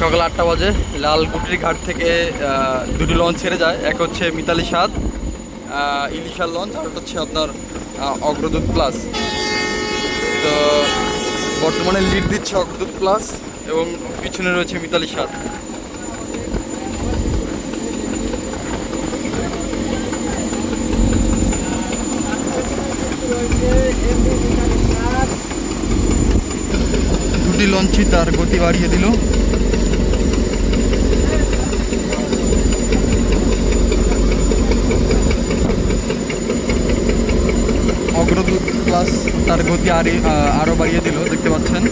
সকাল আটটা বাজে। লালকুটির ঘাট থেকে দুটি লঞ্চ ছেড়ে যায়। এক হচ্ছে মিতালি সাদ ইলিশার লঞ্চ আর হচ্ছে আপনার অগ্রদূত প্লাস তো বর্তমানে লিড দিচ্ছে অগ্রদূত প্লাস এবং পিছনে রয়েছে মিতালি সাদ। দুটি লঞ্চই তার গতি বাড়িয়ে দিল। প্লাস তার গতি আরই আরও বাড়িয়ে দিল দেখতে পাচ্ছেন।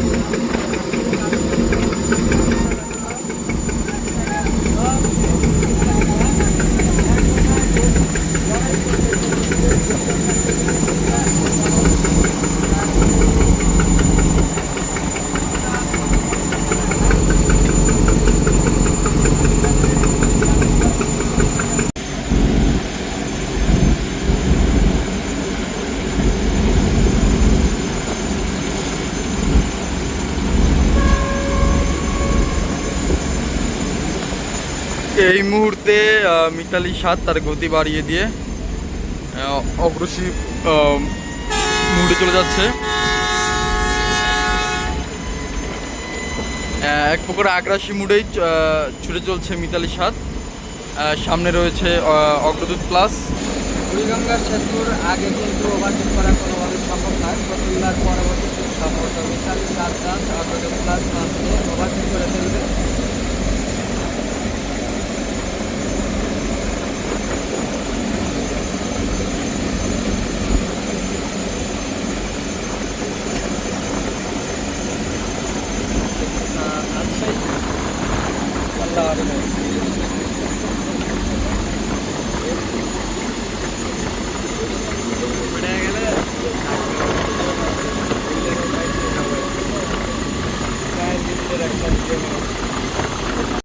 এই মুহূর্তে মিতালি সাত তার গতি বাড়িয়ে দিয়ে অগ্রসী মুহূর্তে চলে যাচ্ছে। এক প্রকার আগ্রাসী মুডেই ছুটে চলছে মিতালি সাত। সামনে রয়েছে অগ্রদূত প্লাস। বুড়িগঙ্গা সেতুর আগে কিন্তু ওভারটেক করা কোনোভাবেই সম্ভব নয়। ফতুল্লার পরবর্তী সম্ভবত মিতালি সাত দাস অটোডেক প্লাস পাঁচকে ওভারটেক করে ফেলবে।